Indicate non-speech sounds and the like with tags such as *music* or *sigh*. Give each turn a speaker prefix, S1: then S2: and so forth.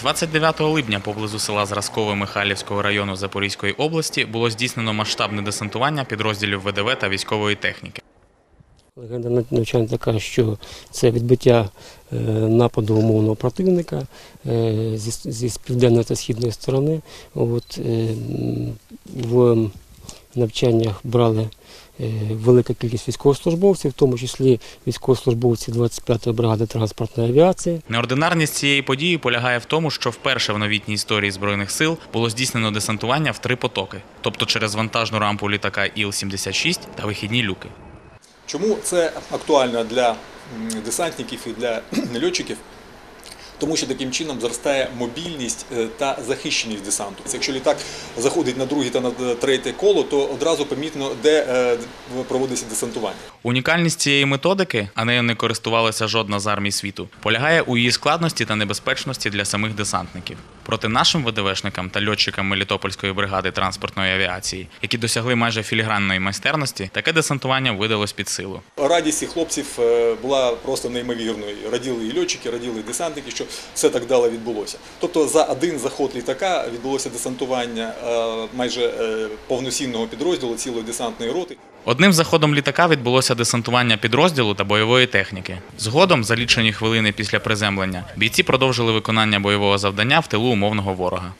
S1: 29 липня поблизу села Зразкове Михайлівського району Запорізької області було здійснено масштабне десантування підрозділів ВДВ та військової техніки.
S2: Легенда нав- навчання така, що це відбиття е, нападу умовного противника е, зі, зі південної та східної сторони. От, е, в навчаннях брали е, велика кількість військовослужбовців, в тому числі військовослужбовці 25-ї бригади транспортної авіації.
S1: Неординарність цієї події полягає в тому, що вперше в новітній історії збройних сил було здійснено десантування в три потоки, тобто через вантажну рампу літака Іл-76 та вихідні люки.
S3: Чому це актуально для десантників і для *clears throat* льотчиків? Тому що таким чином зростає мобільність е, та захищеність десанту. Якщо літак заходить на друге та на третє коло, то одразу помітно, де е, проводиться десантування.
S1: Унікальність цієї методики, а нею не користувалася жодна з армій світу, полягає у її складності та небезпечності для самих десантників. Проти нашим ВДВшникам та льотчикам Мелітопольської бригади транспортної авіації, які досягли майже філігранної майстерності, таке десантування видалось під силу.
S3: Радість цих хлопців е, була просто неймовірною. Раділи і льотчики, раділи і десантники, що все так дало відбулося. Тобто за один заход літака відбулося десантування е, майже е, повноцінного підрозділу цілої десантної роти.
S1: Одним заходом літака відбулося десантування підрозділу та бойової техніки. Згодом, за лічені хвилини після приземлення, бійці продовжили виконання бойового завдання в тилу умовного ворога.